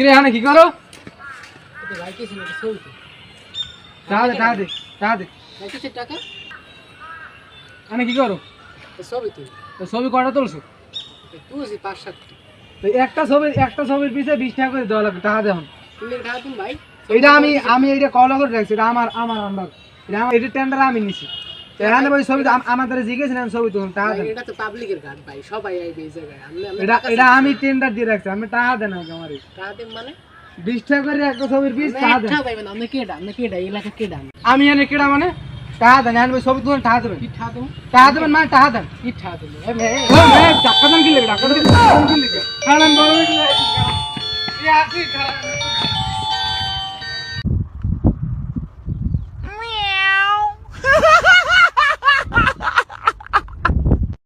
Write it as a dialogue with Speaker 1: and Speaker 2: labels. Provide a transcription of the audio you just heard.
Speaker 1: কি রে এখানে কি করো টাকা? এখানে কি করো?
Speaker 2: ছবি তুই
Speaker 1: ছবি কটা তুলছো?
Speaker 2: তুই পাঁচ সাতটা
Speaker 1: একটা ছবি একটা ছবির পিছে বিশ টাকা করে দেওয়া লাগবে টাকা
Speaker 2: ভাই
Speaker 1: এটা আমি আমি এটা কল করে রাখছি এটা আমার আমার এটা আমার এটা টেন্ডার আমি নিছি। এখানে বলি ছবি আমাদের জিজ্ঞেছিলাম ছবি তুলুন টাকা
Speaker 2: ভাই,
Speaker 1: দেন
Speaker 2: এটা তো পাবলিকের গান ভাই সবাই আইবে এই জায়গায়।
Speaker 1: এটা
Speaker 2: টাকা
Speaker 1: এটা আমি। টেন্ডার দিয়ে রাখছি আমি টাকা দেন আমার
Speaker 2: টাকা দিন মানে?
Speaker 1: টাকা করে একটা ছবির পিস টাকা দেন।
Speaker 2: একটা পাইবেন আপনি কেডা? আপনি কেডা? এলাকা কেডা
Speaker 1: আমি? এনে কেডা মানে? টাকা দেন এখানে বলি ছবি তুলুন টাকা দেবেন।
Speaker 2: কি টাকা দেবো?
Speaker 1: টাকা দেবেন মানে টাকা দেন।
Speaker 2: কি টাকা দেবো? এ ভাই,
Speaker 1: ভাই, টাকা দেন কি লাগে টাকা দেন কি লাগে কারণ বড় হয়ে গেলে